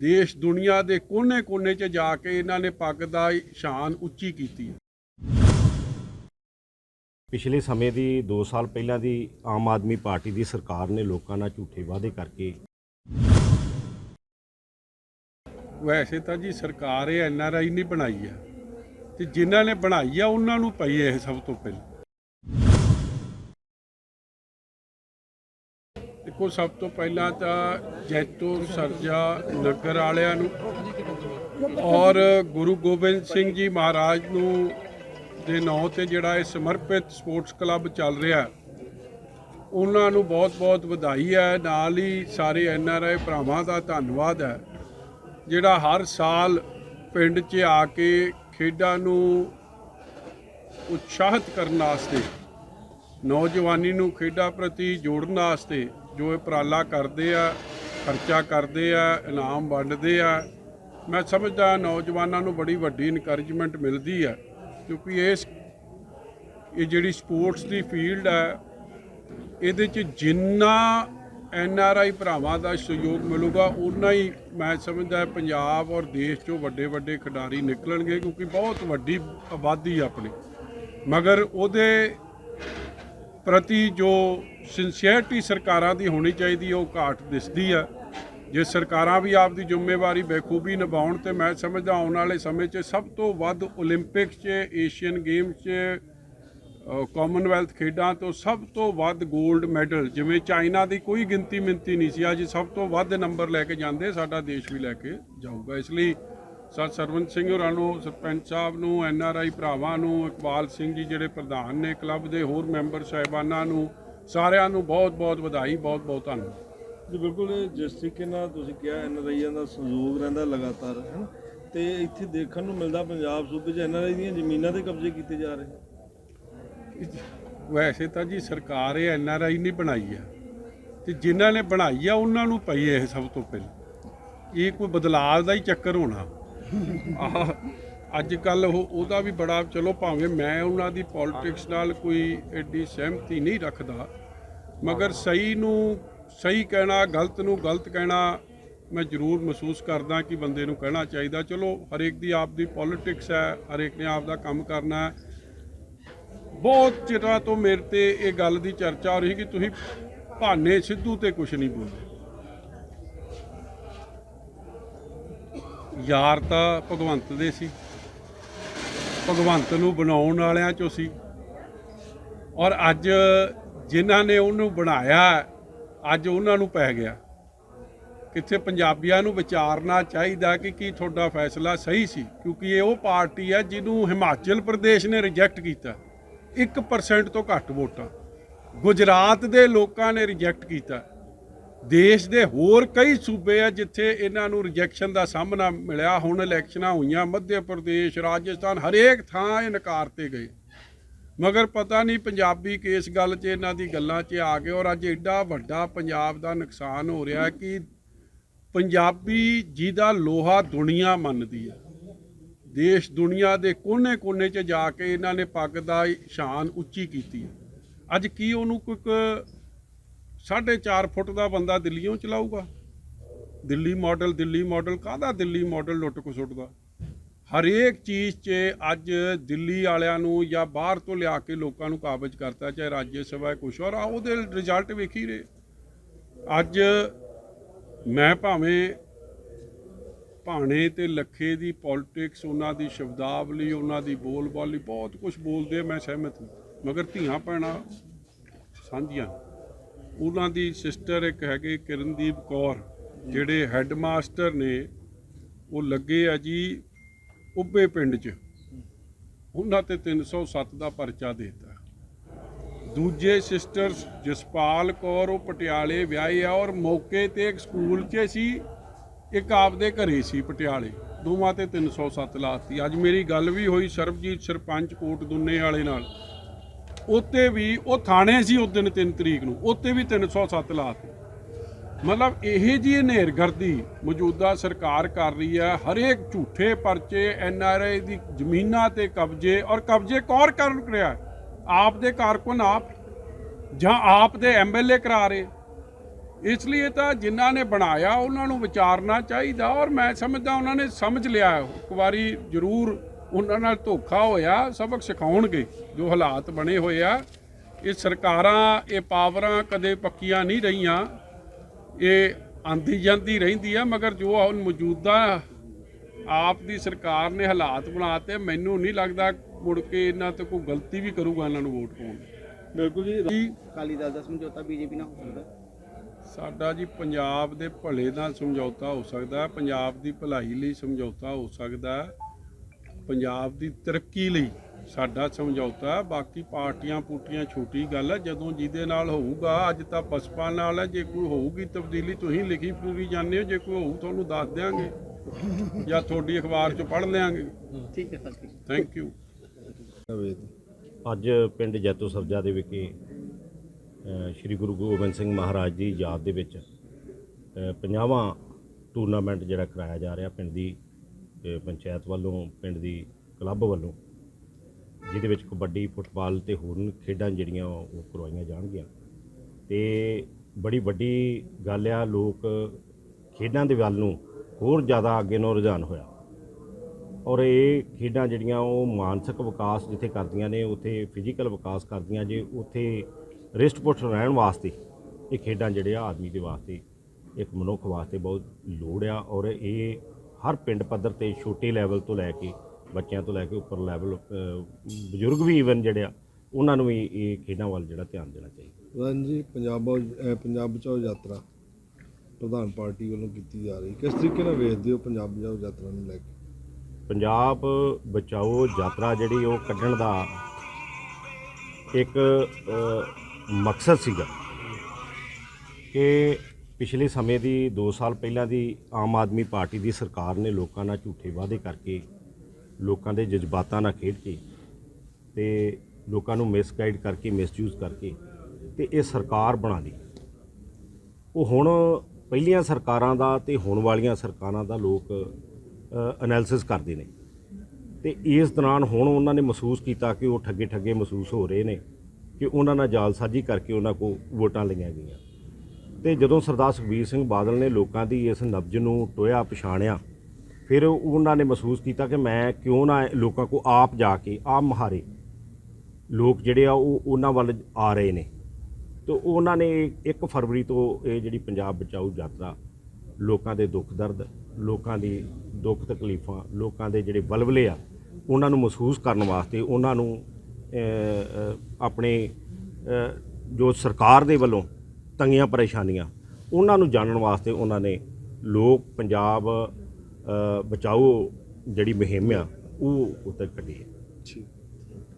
ਦੇਸ਼ ਦੁਨੀਆ ਦੇ ਕੋਨੇ-ਕੋਨੇ 'ਚ ਜਾ ਕੇ ਇਹਨਾਂ ਨੇ ਪੱਗ ਦਾ ਸ਼ਾਨ ਉੱਚੀ ਕੀਤੀ ਹੈ। ਪਿਛਲੇ ਸਮੇਂ ਦੀ 2 ਸਾਲ ਪਹਿਲਾਂ ਦੀ ਆਮ ਆਦਮੀ ਪਾਰਟੀ ਦੀ ਸਰਕਾਰ ਨੇ ਲੋਕਾਂ ਨਾਲ ਝੂਠੇ ਵਾਅਦੇ ਕਰਕੇ ਵੈਸੇ ਤਾਂ ਜੀ ਸਰਕਾਰ ਇਹ ਐਨ ਆਰ ਆਈ ਨਹੀਂ ਬਣਾਈ ਆ ਤੇ ਜਿਨ੍ਹਾਂ ਨੇ ਬਣਾਈ ਆ ਉਹਨਾਂ ਨੂੰ ਪਈ ਇਹ ਸਭ ਤੋਂ ਪਹਿਲਾਂ। ਦੇਖੋ, ਸਭ ਤੋਂ ਪਹਿਲਾਂ ਤਾਂ ਜੈਤੋ ਸਰਜਾ ਨਗਰ ਵਾਲਿਆਂ ਨੂੰ ਔਰ ਗੁਰੂ ਗੋਬਿੰਦ ਸਿੰਘ ਜੀ ਮਹਾਰਾਜ ਨੂੰ ਦੇ ਨਾਂ ਤੇ ਜਿਹੜਾ ਇਹ ਸਮਰਪਿਤ ਸਪੋਰਟਸ ਕਲੱਬ ਚੱਲ ਰਿਹਾ ਉਹਨਾਂ ਨੂੰ ਬਹੁਤ-ਬਹੁਤ ਵਧਾਈ ਹੈ। ਨਾਲ ਹੀ ਸਾਰੇ ਐਨ ਆਰ ਆਈ ਭਰਾਵਾਂ ਦਾ ਧੰਨਵਾਦ ਹੈ, ਜਿਹੜਾ ਹਰ ਸਾਲ ਪਿੰਡ 'ਚ ਆ ਕੇ ਖੇਡਾਂ ਨੂੰ ਉਤਸ਼ਾਹਿਤ ਕਰਨ ਵਾਸਤੇ, ਨੌਜਵਾਨੀ ਨੂੰ ਖੇਡਾਂ ਪ੍ਰਤੀ ਜੋੜਨ ਵਾਸਤੇ ਜੋ ਇਹ ਉਪਰਾਲਾ ਕਰਦੇ ਆ, ਖਰਚਾ ਕਰਦੇ ਆ, ਇਨਾਮ ਵੰਡਦੇ ਆ, ਮੈਂ ਸਮਝਦਾ ਨੌਜਵਾਨਾਂ ਨੂੰ ਬੜੀ ਵੱਡੀ ਇਨਕਰੇਜਮੈਂਟ ਮਿਲਦੀ ਹੈ ਕਿਉਂਕਿ ਇਸ, ਇਹ ਜਿਹੜੀ ਸਪੋਰਟਸ ਦੀ ਫੀਲਡ ਹੈ ਇਹਦੇ 'ਚ ਜਿੰਨਾ ਐਨ ਆਰ ਆਈ ਭਰਾਵਾਂ ਦਾ ਸਹਿਯੋਗ ਮਿਲੂਗਾ ਉਨਾ ਹੀ ਮੈਂ ਸਮਝਦਾ ਪੰਜਾਬ ਔਰ ਦੇਸ਼ 'ਚੋਂ ਵੱਡੇ ਵੱਡੇ ਖਿਡਾਰੀ ਨਿਕਲਣਗੇ, ਕਿਉਂਕਿ ਬਹੁਤ ਵੱਡੀ ਆਬਾਦੀ ਹੈ ਆਪਣੀ। ਮਗਰ ਉਹਦੇ ਪ੍ਰਤੀ ਜੋ ਸਿੰਸੀਅਰਟੀ ਸਰਕਾਰਾਂ ਦੀ ਹੋਣੀ ਚਾਹੀਦੀ ਉਹ ਘਾਟ ਦਿਸਦੀ ਆ ਜੇ ਸਰਕਾਰਾਂ ਵੀ ਆਪਦੀ ਜ਼ਿੰਮੇਵਾਰੀ ਬੇਖੂਬੀ ਨਿਭਾਉਣ ਤੇ ਮੈਂ ਸਮਝਦਾ ਆਉਣ ਵਾਲੇ ਸਮੇਂ 'ਚ ਸਭ ਤੋਂ ਵੱਧ 올림픽 'ਚ ਏਸ਼ੀਅਨ ਗੇਮਸ 'ਚ ਕਾਮਨਵੈਲਥ ਖੇਡਾਂ ਤੋਂ ਸਭ ਤੋਂ ਵੱਧ 골ਡ ਮੈਡਲ ਜਿਵੇਂ ਚਾਈਨਾ ਦੀ ਕੋਈ ਗਿਣਤੀ ਮਿੰਤੀ ਨਹੀਂ ਸੀ, ਅੱਜ ਸਭ ਤੋਂ ਵੱਧ ਨੰਬਰ ਲੈ ਕੇ ਜਾਂਦੇ, ਸਾਡਾ ਦੇਸ਼ ਵੀ ਲੈ ਕੇ ਜਾਊਗਾ। ਇਸ ਲਈ ਸਰ ਸਰਵੰਤ ਸਿੰਘ ਹੋਰਾਂ ਨੂੰ ਸਰਪੰਚ ਸਾਹਿਬ ਨੂੰ ਐਨ ਆਰ ਆਈ ਭਰਾਵਾਂ ਨੂੰ ਇਕਬਾਲ ਸਿੰਘ ਜੀ ਜਿਹੜੇ ਪ੍ਰਧਾਨ ਨੇ ਕਲੱਬ ਦੇ ਹੋਰ ਮੈਂਬਰ ਸਾਹਿਬਾਨਾਂ ਨੂੰ ਸਾਰਿਆਂ ਨੂੰ ਬਹੁਤ ਬਹੁਤ ਵਧਾਈ ਬਹੁਤ ਬਹੁਤ ਧੰਨਵਾਦ। ਜੀ ਬਿਲਕੁਲ ਜਿਸ ਤਰੀਕੇ ਨਾਲ ਤੁਸੀਂ ਕਿਹਾ ਐਨ ਆਰ ਆਈਆਂ ਦਾ ਸਹਿਯੋਗ ਰਹਿੰਦਾ ਲਗਾਤਾਰ ਹੈ ਤੇ ਇੱਥੇ ਦੇਖਣ ਨੂੰ ਮਿਲਦਾ ਪੰਜਾਬ ਸੂਬੇ 'ਚ ਐਨ ਆਰ ਆਈ ਦੀਆਂ ਜ਼ਮੀਨਾਂ ਤੇ ਕਬਜ਼ੇ ਕੀਤੇ ਜਾ ਰਹੇ ਵੈਸੇ ਤਾਂ ਜੀ ਸਰਕਾਰ ਇਹ ਐਨ ਆਰ ਆਈ ਨਹੀਂ ਬਣਾਈ ਆ ਤੇ ਜਿਨ੍ਹਾਂ ਨੇ ਬਣਾਈ ਆ ਉਹਨਾਂ ਨੂੰ ਪਈ ਇਹ ਸਭ ਤੋਂ ਪਹਿਲਾਂ। ਇਹ ਕੋਈ ਬਦਲਾਅ ਦਾ ਹੀ ਚੱਕਰ ਹੋਣਾ। ਆਹ ਅੱਜ ਕੱਲ ਉਹ ਉਹਦਾ ਵੀ ਬੜਾ ਚਲੋ ਭਾਵੇਂ ਮੈਂ ਉਹਨਾਂ ਦੀ ਪੋਲਿਟਿਕਸ ਨਾਲ ਕੋਈ ਐਡੀ ਸਹਿਮਤੀ ਨਹੀਂ ਰੱਖਦਾ ਮਗਰ ਸਹੀ ਨੂੰ ਸਹੀ ਕਹਿਣਾ ਗਲਤ ਨੂੰ ਗਲਤ ਕਹਿਣਾ ਮੈਂ ਜ਼ਰੂਰ ਮਹਿਸੂਸ ਕਰਦਾ ਕਿ ਬੰਦੇ ਨੂੰ ਕਹਿਣਾ ਚਾਹੀਦਾ। ਚਲੋ ਹਰੇਕ ਦੀ ਆਪਦੀ ਪੋਲਿਟਿਕਸ ਹੈ ਹਰੇਕ ਨੇ ਆਪ ਦਾ ਕੰਮ ਕਰਨਾ ਹੈ। ਬਹੁਤ ਚਿਰਾਂ ਤੋਂ ਮੇਰੇ ਤੇ ਇਹ ਗੱਲ ਦੀ ਚਰਚਾ ਹੋ ਰਹੀ ਕਿ ਤੁਸੀਂ ਭਾਨੇ ਸਿੱਧੂ ਤੇ ਕੁਝ ਨਹੀਂ ਬੋਲੇ ਯਾਰ ਤਾਂ ਭਗਵੰਤ ਦੇ ਸੀ। ਭਗਵੰਤ ਨੂੰ ਬਣਾਉਣ ਵਾਲਿਆਂ ਚੋਂ ਸੀ। ਔਰ ਅੱਜ ਜਿਨ੍ਹਾਂ ਨੇ ਉਹਨੂੰ ਬਣਾਇਆ, ਅੱਜ ਉਹਨਾਂ ਨੂੰ ਪੈ ਗਿਆ। ਕਿੱਥੇ ਪੰਜਾਬੀਆਂ ਨੂੰ ਵਿਚਾਰਨਾ ਚਾਹੀਦਾ ਕਿ ਕੀ ਤੁਹਾਡਾ ਫੈਸਲਾ ਸਹੀ ਸੀ। ਕਿਉਂਕਿ ਇਹ ਉਹ ਪਾਰਟੀ ਹੈ ਜਿਹਨੂੰ ਹਿਮਾਚਲ ਪ੍ਰਦੇਸ਼ ਨੇ ਰਿਜੈਕਟ ਕੀਤਾ। 1% ਤੋਂ ਘੱਟ ਵੋਟਾਂ। ਗੁਜਰਾਤ ਦੇ ਲੋਕਾਂ ਨੇ ਰਿਜੈਕਟ ਕੀਤਾ। ਦੇਸ਼ ਦੇ ਹੋਰ ਕਈ ਸੂਬੇ ਆ ਜਿੱਥੇ ਇਹਨਾਂ ਨੂੰ ਰਿਜੈਕਸ਼ਨ ਦਾ ਸਾਹਮਣਾ ਮਿਲਿਆ। ਹੁਣ ਇਲੈਕਸ਼ਨਾਂ ਹੋਈਆਂ, ਮੱਧ ਪ੍ਰਦੇਸ਼, ਰਾਜਸਥਾਨ, ਹਰੇਕ ਥਾਂ ਇਹ ਨਕਾਰਤੇ ਗਏ। ਮਗਰ ਪਤਾ ਨਹੀਂ ਪੰਜਾਬੀ ਕਿਸ ਗੱਲ 'ਚ ਇਹਨਾਂ ਦੀ ਗੱਲਾਂ 'ਚ ਆ ਗਏ ਔਰ ਅੱਜ ਐਡਾ ਵੱਡਾ ਪੰਜਾਬ ਦਾ ਨੁਕਸਾਨ ਹੋ ਰਿਹਾ ਕਿ ਪੰਜਾਬੀ ਜਿਹਦਾ ਲੋਹਾ ਦੁਨੀਆ ਮੰਨਦੀ ਹੈ। ਦੇਸ਼ ਦੁਨੀਆ ਦੇ ਕੋਨੇ-ਕੋਨੇ 'ਚ ਜਾ ਕੇ ਇਹਨਾਂ ਨੇ ਪੱਗ ਦਾ ਸ਼ਾਨ ਉੱਚੀ ਕੀਤੀ ਹੈ। ਅੱਜ ਕੀ ਉਹਨੂੰ ਕੋਈ ਇੱਕ ਸਾਢੇ ਚਾਰ ਫੁੱਟ ਦਾ ਬੰਦਾ ਦਿੱਲੀੋਂ ਚਲਾਊਗਾ। ਦਿੱਲੀ ਮਾਡਲ ਦਿੱਲੀ ਮਾਡਲ ਕਾਹਦਾ ਦਿੱਲੀ ਮਾਡਲ ਲੁੱਟ ਕੋ ਸੁੱਟਦਾ ਹਰੇਕ ਚੀਜ਼ 'ਚ ਅੱਜ ਦਿੱਲੀ ਵਾਲਿਆਂ ਨੂੰ ਜਾਂ ਬਾਹਰ ਤੋਂ ਲਿਆ ਕੇ ਲੋਕਾਂ ਨੂੰ ਕਾਬਜ ਕਰਤਾ, ਚਾਹੇ ਰਾਜ ਸਭਾ ਕੁਛ ਔਰ ਆ ਉਹਦੇ ਰਿਜ਼ਲਟ ਵੇਖੀ ਰਹੇ। ਅੱਜ ਮੈਂ ਭਾਵੇਂ ਭਾਣੇ ਤੇ ਲੱਖੇ ਦੀ ਪੋਲਿਟਿਕਸ ਉਹਨਾਂ ਦੀ ਸ਼ਬਦਾਵਲੀ, ਉਹਨਾਂ ਦੀ ਬੋਲਬਾਲੀ, ਬਹੁਤ ਕੁਝ ਬੋਲਦੇ ਮੈਂ ਸਹਿਮਤ ਹਾਂ। ਮਗਰ ਧੀਆਂ ਭੈਣਾਂ ਸਾਂਝੀਆਂ। ਉਹਨਾਂ ਦੀ ਸਿਸਟਰ ਇੱਕ ਹੈਗੇ ਕਿਰਨਦੀਪ ਕੌਰ, ਜਿਹੜੇ ਹੈੱਡਮਾਸਟਰ ਨੇ, ਉਹ ਲੱਗੇ ਆ ਜੀ ਉੱਬੇ ਪਿੰਡ 'ਚ। ਉਹਨਾਂ ਤੇ 307 ਦਾ ਪਰਚਾ ਦੇਤਾ। ਦੂਜੇ ਸਿਸਟਰ ਜਸਪਾਲ ਕੌਰ, ਉਹ ਪਟਿਆਲੇ ਵਿਆਹੇ ਆ ਔਰ ਮੌਕੇ ਤੇ ਇੱਕ ਸਕੂਲ 'ਚ ਸੀ, ਇੱਕ ਆਪਦੇ ਘਰੇ ਸੀ ਪਟਿਆਲੇ। ਦੋਵਾਂ ਤੇ 307 ਲਾਤੀ। ਅੱਜ ਮੇਰੀ ਗੱਲ ਵੀ ਹੋਈ ਸਰਬਜੀਤ ਸਰਪੰਚ ਕੋਟ ਦੁੰਨੇ ਵਾਲੇ ਨਾਲ। ਉੱਤੇ ਵੀ ਉਹ ਥਾਣੇ ਸੀ ਉਸ ਦਿਨ 3 ਤਰੀਕ ਨੂੰ, ਉੱਤੇ ਵੀ 307 ਲਾਤੇ ਮਤਲਬ ਇਹ ਜੀ ਹਨੇਰਗਰਦੀ ਮੌਜੂਦਾ ਸਰਕਾਰ ਕਰ ਰਹੀ ਹੈ, ਹਰੇਕ ਝੂਠੇ ਪਰਚੇ, ਐਨ ਆਰ ਆਈ ਦੀ ਜ਼ਮੀਨਾਂ ਤੇ ਕਬਜ਼ੇ ਔਰ ਕਬਜ਼ੇ ਕੌਰ ਕਰ ਰਿਹਾ ਆਪ ਦੇ ਕਾਰਕੁਨ ਆਪ, ਜਾਂ ਆਪ ਦੇ ਐਮਐਲਏ ਕਰਾ ਰਹੇ। ਇਸ ਲਈ ਤਾਂ ਜਿਨ੍ਹਾਂ ਨੇ ਬਣਾਇਆ ਉਹਨਾਂ ਨੂੰ ਵਿਚਾਰਨਾ ਚਾਹੀਦਾ ਔਰ ਮੈਂ ਸਮਝਦਾ ਉਹਨਾਂ ਨੇ ਸਮਝ ਲਿਆ ਇੱਕ ਵਾਰੀ ਜ਼ਰੂਰ ਉਹਨਾਂ ਨਾਲ ਧੋਖਾ ਹੋਇਆ ਸਬਕ ਸਿਖਾਉਣਗੇ ਜੋ ਹਾਲਾਤ ਬਣੇ ਹੋਏ ਆ। ਇਹ ਸਰਕਾਰਾਂ ਇਹ ਪਾਵਰਾਂ ਕਦੇ ਪੱਕੀਆਂ ਨਹੀਂ ਰਹੀਆਂ। ਇਹ ਆਂਦੀ ਜਾਂਦੀ ਰਹਿੰਦੀ ਆ ਮਗਰ ਜੋ ਹੁਣ ਮੌਜੂਦਾ ਆਪ ਦੀ ਸਰਕਾਰ ਨੇ ਹਾਲਾਤ ਬਣਾਤੇ ਮੈਨੂੰ ਨਹੀਂ ਲੱਗਦਾ ਮੁੜ ਕੇ ਇਹਨਾਂ ਤੇ ਕੋਈ ਗਲਤੀ ਵੀ ਕਰੂਗਾ ਇਹਨਾਂ ਨੂੰ ਵੋਟ ਪਾਉਣ ਬਿਲਕੁਲ ਜੀ। ਦੀ ਅਕਾਲੀ ਦਲ ਦਾ ਸਮਝੌਤਾ ਬੀਜੇਪੀ ਨਾਲ ਹੋ ਸਕਦਾ। ਸਾਡਾ ਜੀ ਪੰਜਾਬ ਦੇ ਭਲੇ ਨਾਲ ਸਮਝੌਤਾ ਹੋ ਸਕਦਾ ਪੰਜਾਬ ਦੀ ਭਲਾਈ ਲਈ ਸਮਝੌਤਾ ਹੋ ਸਕਦਾ। ਪੰਜਾਬ ਦੀ ਤਰੱਕੀ ਲਈ ਸਾਡਾ ਸਮਝੌਤਾ ਹੈ। ਬਾਕੀ ਪਾਰਟੀਆਂ ਪੂਟੀਆਂ ਛੋਟੀ ਗੱਲ ਹੈ। ਜਦੋਂ ਜਿਹਦੇ ਨਾਲ ਹੋਊਗਾ ਅੱਜ ਤਾਂ ਬਸਪਾ ਨਾਲ ਹੈ। ਜੇ ਕੋਈ ਹੋਊਗੀ ਤਬਦੀਲੀ ਤੁਸੀਂ ਲਿਖੀ ਪੂਰੀ ਜਾਣਦੇ ਹੋ। ਜੇ ਕੋਈ ਹੋਊ ਤੁਹਾਨੂੰ ਦੱਸ ਦਿਆਂਗੇ। ਜਾਂ ਤੁਹਾਡੀ ਅਖਬਾਰ 'ਚ ਪੜ੍ਹ ਲਿਆਂਗੇ। ਠੀਕ ਹੈ ਸਰ ਥੈਂਕ ਯੂ ਅੱਜ ਪਿੰਡ ਜੈਤੋ ਸਰਜਾ ਦੇ ਵਿਖੇ ਅ, ਸ੍ਰੀ ਗੁਰੂ ਗੋਬਿੰਦ ਸਿੰਘ ਮਹਾਰਾਜ ਦੀ ਯਾਦ ਦੇ ਵਿੱਚ ਅ, 50ਵਾਂ ਟੂਰਨਾਮੈਂਟ ਜਿਹੜਾ ਕਰਾਇਆ ਜਾ ਰਿਹਾ ਪਿੰਡ ਦੀ ਪੰਚਾਇਤ ਵੱਲੋਂ, ਪਿੰਡ ਦੀ ਕਲੱਬ ਵੱਲੋਂ, ਜਿਹਦੇ ਵਿੱਚ ਕਬੱਡੀ, ਫੁੱਟਬਾਲ ਤੇ ਹੋਰ ਖੇਡਾਂ ਜਿਹੜੀਆਂ ਉਹ ਕਰਵਾਈਆਂ ਜਾਣਗੀਆਂ। ਤੇ ਬੜੀ ਵੱਡੀ ਗੱਲ ਆ, ਲੋਕ ਖੇਡਾਂ ਦੇ ਵੱਲ ਨੂੰ ਹੋਰ ਜ਼ਿਆਦਾ ਅੱਗੇ ਨੂੰ ਰੁਝਾਨ ਹੋਇਆ। ਔਰ ਇਹ ਖੇਡਾਂ ਜਿਹੜੀਆਂ ਉਹ ਮਾਨਸਿਕ ਵਿਕਾਸ ਜਿੱਥੇ ਕਰਦੀਆਂ ਨੇ, ਉੱਥੇ ਫਿਜ਼ੀਕਲ ਵਿਕਾਸ ਕਰਦੀਆਂ ਜੇ, ਉੱਥੇ ਰਿਸ਼ਟ ਪੁਸ਼ਟ ਰਹਿਣ ਵਾਸਤੇ ਇਹ ਖੇਡਾਂ ਜਿਹੜੇ ਆ, ਆਦਮੀ ਦੇ ਵਾਸਤੇ, ਇੱਕ ਮਨੁੱਖ ਵਾਸਤੇ ਬਹੁਤ ਲੋੜ ਆ। ਔਰ ਇਹ ਹਰ ਪਿੰਡ ਪੱਧਰ ਤੇ ਛੋਟੇ ਲੈਵਲ ਤੋਂ ਲੈ ਕੇ ਬੱਚਿਆਂ ਤੋਂ ਲੈ ਕੇ ਉੱਪਰ ਲੈਵਲ ਬਜ਼ੁਰਗ ਵੀ ਈਵਨ ਜਿਹੜੇ ਆ ਉਹਨਾਂ ਨੂੰ ਵੀ ਇਹ ਖੇਡਾਂ ਵੱਲ ਜਿਹੜਾ ਧਿਆਨ ਦੇਣਾ ਚਾਹੀਦਾ। ਹਾਂਜੀ ਪੰਜਾਬ ਅਹ ਪੰਜਾਬ ਬਚਾਓ ਯਾਤਰਾ ਪ੍ਰਧਾਨ ਪਾਰਟੀ ਵੱਲੋਂ ਕੀਤੀ ਜਾ ਰਹੀ। ਕਿਸ ਤਰੀਕੇ ਨਾਲ ਵੇਖਦੇ ਹੋ ਪੰਜਾਬ ਬਚਾਓ ਯਾਤਰਾ ਨੂੰ ਲੈ ਕੇ? ਪੰਜਾਬ ਬਚਾਓ ਯਾਤਰਾ ਜਿਹੜੀ ਉਹ ਕੱਢਣ ਦਾ ਇੱਕ ਅ, ਮਕਸਦ ਸੀਗਾ ਕਿ ਪਿਛਲੇ ਸਮੇਂ ਦੀ 2 ਸਾਲ ਪਹਿਲਾਂ ਦੀ ਆਮ ਆਦਮੀ ਪਾਰਟੀ ਦੀ ਸਰਕਾਰ ਨੇ ਲੋਕਾਂ ਨਾਲ ਝੂਠੇ ਵਾਅਦੇ ਕਰਕੇ ਲੋਕਾਂ ਦੇ ਜਜ਼ਬਾਤਾਂ ਨਾਲ ਖੇਡ ਕੇ ਤੇ ਲੋਕਾਂ ਨੂੰ ਮਿਸਗਾਈਡ ਕਰਕੇ ਮਿਸਯੂਜ਼ ਕਰਕੇ ਤੇ ਇਹ ਸਰਕਾਰ ਬਣਾ ਲਈ। ਉਹ ਹੁਣ ਪਹਿਲੀਆਂ ਸਰਕਾਰਾਂ ਦਾ ਤੇ ਹੁਣ ਵਾਲੀਆਂ ਸਰਕਾਰਾਂ ਦਾ ਲੋਕ ਐਨਾਲਿਸਿਸ ਕਰਦੇ ਨੇ। ਤੇ ਇਸ ਦੌਰਾਨ ਹੁਣ ਉਹਨਾਂ ਨੇ ਮਹਿਸੂਸ ਕੀਤਾ ਕਿ ਉਹ ਠੱਗੇ ਠੱਗੇ ਮਹਿਸੂਸ ਹੋ ਰਹੇ ਨੇ ਕਿ ਉਹਨਾਂ ਨਾਲ ਜਾਲਸਾਜ਼ੀ ਕਰਕੇ ਉਹਨਾਂ ਕੋ ਵੋਟਾਂ ਲਈਆਂ ਗਈਆਂ। ਤੇ ਜਦੋਂ ਸਰਦਾਰ ਸੁਖਬੀਰ ਸਿੰਘ ਬਾਦਲ ਨੇ ਲੋਕਾਂ ਦੀ ਇਸ ਨਬਜ ਨੂੰ ਟੋਇਆ, ਪਛਾਣਿਆ, ਫਿਰ ਉਹਨਾਂ ਨੇ ਮਹਿਸੂਸ ਕੀਤਾ ਕਿ ਮੈਂ ਕਿਉਂ ਨਾ ਲੋਕਾਂ ਕੋ ਆਪ ਜਾ ਕੇ, ਆਪ ਮਹਾਰੇ ਲੋਕ ਜਿਹੜੇ ਆ ਉਹ ਉਹਨਾਂ ਵੱਲ ਆ ਰਹੇ ਨੇ। ਤੇ ਉਹਨਾਂ ਨੇ 1 ਫਰਵਰੀ ਤੋਂ ਇਹ ਜਿਹੜੀ ਪੰਜਾਬ ਬਚਾਓ ਯਾਤਰਾ, ਲੋਕਾਂ ਦੇ ਦੁੱਖ ਦਰਦ, ਲੋਕਾਂ ਦੀ ਦੁੱਖ ਤਕਲੀਫਾਂ, ਲੋਕਾਂ ਦੇ ਜਿਹੜੇ ਵਲਵਲੇ ਆ, ਉਹਨਾਂ ਨੂੰ ਮਹਿਸੂਸ ਕਰਨ ਵਾਸਤੇ ਉਹਨਾਂ ਨੂੰ ਆਪਣੇ ਜੋ ਸਰਕਾਰ ਦੇ ਵੱਲੋਂ ਤੰਗੀਆਂ ਪਰੇਸ਼ਾਨੀਆਂ। ਉਹਨਾਂ ਨੂੰ ਜਾਣਨ ਵਾਸਤੇ ਉਹਨਾਂ ਨੇ ਲੋਕ ਪੰਜਾਬ ਬਚਾਓ ਜਿਹੜੀ ਮੁਹਿੰਮ ਆ, ਉਹ ਉੱਤੇ ਕੱਢੀ ਹੈ। ਠੀਕ।